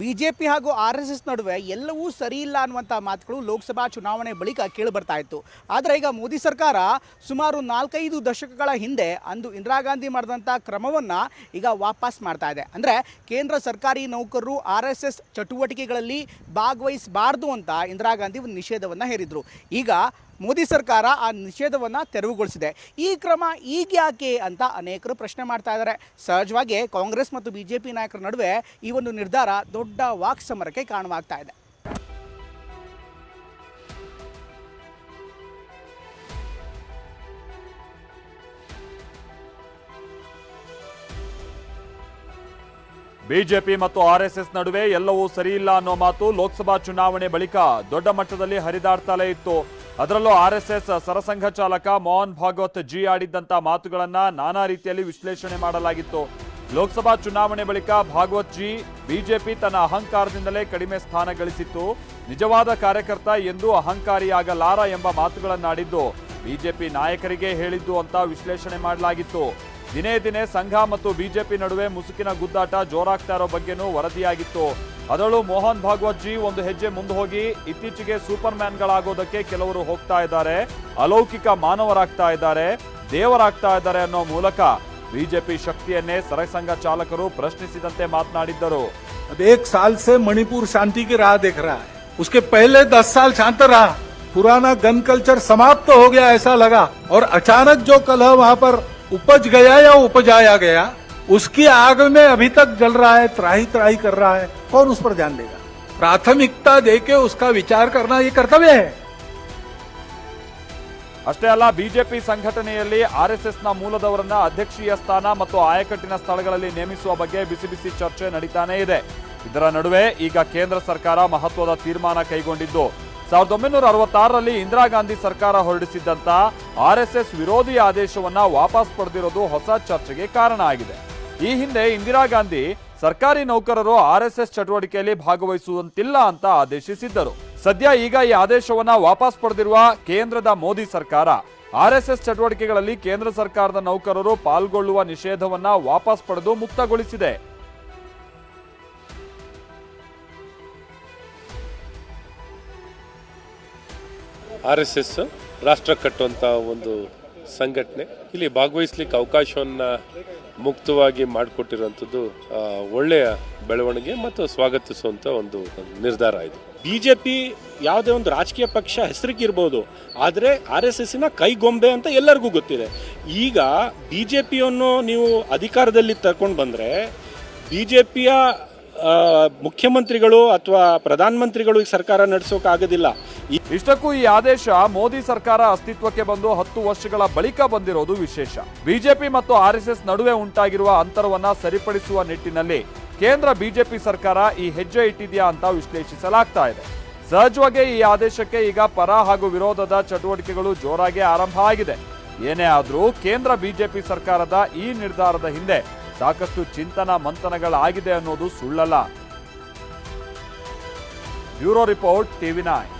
BJP ಹಾಗೂ R S S ನಡುವೆ ಎಲ್ಲವೂ ಸರಿ ಇಲ್ಲ ಅನ್ನುವಂಥ ಮಾತುಗಳು ಲೋಕಸಭಾ ಚುನಾವಣೆ ಬಳಿಕ ಕೇಳಿ ಬರ್ತಾ ಇತ್ತು. ಆದರೆ ಈಗ ಮೋದಿ ಸರ್ಕಾರ ಸುಮಾರು ನಾಲ್ಕೈದು ದಶಕಗಳ ಹಿಂದೆ ಅಂದು ಇಂದಿರಾ ಗಾಂಧಿ ಮಾಡಿದಂಥ ಕ್ರಮವನ್ನು ಈಗ ವಾಪಸ್ ಮಾಡ್ತಾ ಇದೆ. ಅಂದರೆ ಕೇಂದ್ರ ಸರ್ಕಾರಿ ನೌಕರರು ಆರ್ ಎಸ್ ಎಸ್ ಚಟುವಟಿಕೆಗಳಲ್ಲಿ ಭಾಗವಹಿಸಬಾರ್ದು ಅಂತ ಇಂದಿರಾ ಗಾಂಧಿ ಒಂದು ನಿಷೇಧವನ್ನು ಹೇರಿದರು. ಈಗ ಮೋದಿ ಸರ್ಕಾರ ಆ ನಿಷೇಧವನ್ನು ತೆರವುಗೊಳಿಸಿದೆ. ಈ ಕ್ರಮ ಈಗ ಯಾಕೆ ಅಂತ ಅನೇಕರು ಪ್ರಶ್ನೆ ಮಾಡ್ತಾ ಇದ್ದಾರೆ. ಸಹಜವಾಗಿ ಕಾಂಗ್ರೆಸ್ ಮತ್ತು ಬಿ ನಾಯಕರ ನಡುವೆ ಈ ಒಂದು ನಿರ್ಧಾರ ದೊಡ್ಡ ವಾಕ್ ಸಮರಕ್ಕೆ ಕಾರಣವಾಗ್ತಾ ಇದೆ. ಬಿಜೆಪಿ ಮತ್ತು ಆರ್ಎಸ್ಎಸ್ ನಡುವೆ ಎಲ್ಲವೂ ಸರಿಯಿಲ್ಲ ಅನ್ನೋ ಮಾತು ಲೋಕಸಭಾ ಚುನಾವಣೆ ಬಳಿಕ ದೊಡ್ಡ ಮಟ್ಟದಲ್ಲಿ ಹರಿದಾಡ್ತಲೇ ಇತ್ತು. ಅದರಲ್ಲೂ ಆರ್ಎಸ್ಎಸ್ ಸರಸಂಘ ಚಾಲಕ ಮೋಹನ್ ಭಾಗವತ್ ಜಿ ಆಡಿದ್ದಂತ ಮಾತುಗಳನ್ನ ನಾನಾ ರೀತಿಯಲ್ಲಿ ವಿಶ್ಲೇಷಣೆ ಮಾಡಲಾಗಿತ್ತು. ಲೋಕಸಭಾ ಚುನಾವಣೆ ಬಳಿಕ ಭಾಗವತ್ ಜಿ ಬಿಜೆಪಿ ತನ್ನ ಅಹಂಕಾರದಿಂದಲೇ ಕಡಿಮೆ ಸ್ಥಾನ ಗಳಿಸಿತ್ತು. ನಿಜವಾದ ಕಾರ್ಯಕರ್ತ ಎಂದೂ ಅಹಂಕಾರಿಯಾಗಲಾರ ಎಂಬ ಮಾತುಗಳನ್ನಾಡಿದ್ದು, ಬಿಜೆಪಿ ನಾಯಕರಿಗೆ ಹೇಳಿದ್ದು ಅಂತ ವಿಶ್ಲೇಷಣೆ ಮಾಡಲಾಗಿತ್ತು. ದಿನೇ ದಿನೇ ಸಂಘ ಮತ್ತು ಬಿಜೆಪಿ ನಡುವೆ ಮುಸುಕಿನ ಗುದ್ದಾಟ ಜೋರಾಗ್ತಾ ಇರೋ ಬಗ್ಗೆನೂ ವರದಿಯಾಗಿತ್ತು. ಅದರಲ್ಲೂ ಮೋಹನ್ ಭಾಗವತ್ ಜಿ ಒಂದು ಹೆಜ್ಜೆ ಮುಂದೆ ಹೋಗಿ ಇತ್ತೀಚೆಗೆ ಸೂಪರ್ ಮ್ಯಾನ್ಗಳಾಗೋದಕ್ಕೆ ಕೆಲವರು ಹೋಗ್ತಾ ಇದ್ದಾರೆ ಅಲೌಕಿಕ ಮಾನವರಾಗ್ತಾ ಇದ್ದಾರೆ ದೇವರಾಗ್ತಾ ಇದ್ದಾರೆ ಅನ್ನೋ ಮೂಲಕ ಬಿಜೆಪಿ ಶಕ್ತಿಯನ್ನೇ ಸರಸಂಘ ಚಾಲಕರು ಪ್ರಶ್ನಿಸಿದಂತೆ ಮಾತನಾಡಿದ್ದರು अब एक साल से मणिपुर शांति की राह देख रहा है उसके पहले दस साल शांत रहा पुराना गन कल्चर समाप्त हो गया ऐसा लगा और अचानक जो कलह वहाँ पर उपज गया या उपजाया गया उसकी आग में अभी तक जल रहा है त्राही त्राही कर रहा है कौन उस पर ध्यान देगा प्राथमिकता देके उसका विचार करना ये कर्तव्य है ಅಷ್ಟೇ ಅಲ್ಲ ಬಿಜೆಪಿ ಸಂಘಟನೆಯಲ್ಲಿ ಆರ್ಎಸ್ಎಸ್ ನ ಮೂಲದವರನ್ನ ಅಧ್ಯಕ್ಷೀಯ ಸ್ಥಾನ ಮತ್ತು ಆಯಕಟ್ಟಿನ ಸ್ಥಳಗಳಲ್ಲಿ ನೇಮಿಸುವ ಬಗ್ಗೆ ಬಿಸಿ ಬಿಸಿ ಚರ್ಚೆ ನಡೀತಾನೇ ಇದೆ ಇದರ ನಡುವೆ ಈಗ ಕೇಂದ್ರ ಸರ್ಕಾರ ಮಹತ್ವದ ತೀರ್ಮಾನ ಕೈಗೊಂಡಿದ್ದು ಸಾವಿರದ ಒಂಬೈನೂರ ಅರವತ್ತಾರರಲ್ಲಿ ಇಂದಿರಾ ಗಾಂಧಿ ಸರ್ಕಾರ ಹೊರಡಿಸಿದ್ದಂತ ಆರ್ಎಸ್ಎಸ್ ವಿರೋಧಿ ಆದೇಶವನ್ನ ವಾಪಸ್ ಪಡೆದಿರೋದು ಹೊಸ ಚರ್ಚೆಗೆ ಕಾರಣ ಆಗಿದೆ ಈ ಹಿಂದೆ ಇಂದಿರಾ ಗಾಂಧಿ ಸರ್ಕಾರಿ ನೌಕರರು ಆರ್ಎಸ್ಎಸ್ ಚಟುವಟಿಕೆಯಲ್ಲಿ ಭಾಗವಹಿಸುವಂತಿಲ್ಲ ಅಂತ ಆದೇಶಿಸಿದ್ದರು. ಸದ್ಯ ಈಗ ಈ ಆದೇಶವನ್ನ ವಾಪಸ್ ಪಡೆದಿರುವ ಕೇಂದ್ರದ ಮೋದಿ ಸರ್ಕಾರ. ಆರ್ಎಸ್ಎಸ್ ಚಟುವಟಿಕೆಗಳಲ್ಲಿ ಕೇಂದ್ರ ಸರ್ಕಾರದ ನೌಕರರು ಪಾಲ್ಗೊಳ್ಳುವ ನಿಷೇಧವನ್ನ ವಾಪಸ್ ಪಡೆದು ಮುಕ್ತಗೊಳಿಸಿದೆ. ಆರ್ ಎಸ್ ಎಸ್ ರಾಷ್ಟ್ರ ಕಟ್ಟುವಂಥ ಒಂದು ಸಂಘಟನೆ. ಇಲ್ಲಿ ಭಾಗವಹಿಸ್ಲಿಕ್ಕೆ ಅವಕಾಶವನ್ನ ಮುಕ್ತವಾಗಿ ಮಾಡಿಕೊಟ್ಟಿರುವಂಥದ್ದು ಒಳ್ಳೆಯ ಬೆಳವಣಿಗೆ ಮತ್ತು ಸ್ವಾಗತಿಸುವಂಥ ಒಂದು ನಿರ್ಧಾರ ಇದು. ಬಿಜೆಪಿ ಯಾವುದೇ ಒಂದು ರಾಜಕೀಯ ಪಕ್ಷ ಹೆಸರಿಗೆ ಇರ್ಬೋದು ಆದರೆ ಆರ್ ಎಸ್ ಎಸ್ಸಿನ ಕೈಗೊಂಬೆ ಅಂತ ಎಲ್ಲರಿಗೂ ಗೊತ್ತಿದೆ. ಈಗ ಬಿ ಜೆ ಪಿಯನ್ನು ನೀವು ಅಧಿಕಾರದಲ್ಲಿ ತರ್ಕೊಂಡು ಬಂದರೆ ಬಿ ಜೆ ಪಿಯ ಮುಖ್ಯಮಂತ್ರಿಗಳು ಅಥವಾ ಪ್ರಧಾನಮಂತ್ರಿಗಳು ಈ ಸರ್ಕಾರ ನಡೆಸೋಕ್ಕಾಗೋದಿಲ್ಲ ಇಷ್ಟಕ್ಕೂ ಈ ಆದೇಶ ಮೋದಿ ಸರ್ಕಾರ ಅಸ್ತಿತ್ವಕ್ಕೆ ಬಂದು ಹತ್ತು ವರ್ಷಗಳ ಬಳಿಕ ಬಂದಿರೋದು ವಿಶೇಷ. ಬಿಜೆಪಿ ಮತ್ತು ಆರ್ಎಸ್ಎಸ್ ನಡುವೆ ಉಂಟಾಗಿರುವ ಅಂತರವನ್ನ ಸರಿಪಡಿಸುವ ನಿಟ್ಟಿನಲ್ಲಿ ಕೇಂದ್ರ ಬಿಜೆಪಿ ಸರ್ಕಾರ ಈ ಹೆಜ್ಜೆ ಇಟ್ಟಿದೆಯಾ ಅಂತ ವಿಶ್ಲೇಷಿಸಲಾಗ್ತಾ ಇದೆ. ಸಹಜವಾಗಿ ಈ ಆದೇಶಕ್ಕೆ ಈಗ ಪರ ಹಾಗೂ ವಿರೋಧದ ಚಟುವಟಿಕೆಗಳು ಜೋರಾಗಿ ಆರಂಭ ಆಗಿದೆ. ಏನೇ ಆದರೂ ಕೇಂದ್ರ ಬಿಜೆಪಿ ಸರ್ಕಾರದ ಈ ನಿರ್ಧಾರದ ಹಿಂದೆ ಸಾಕಷ್ಟು ಚಿಂತನ ಮಂಥನಗಳಾಗಿದೆ ಅನ್ನೋದು ಸುಳ್ಳಲ್ಲ. Bureau report TV nine.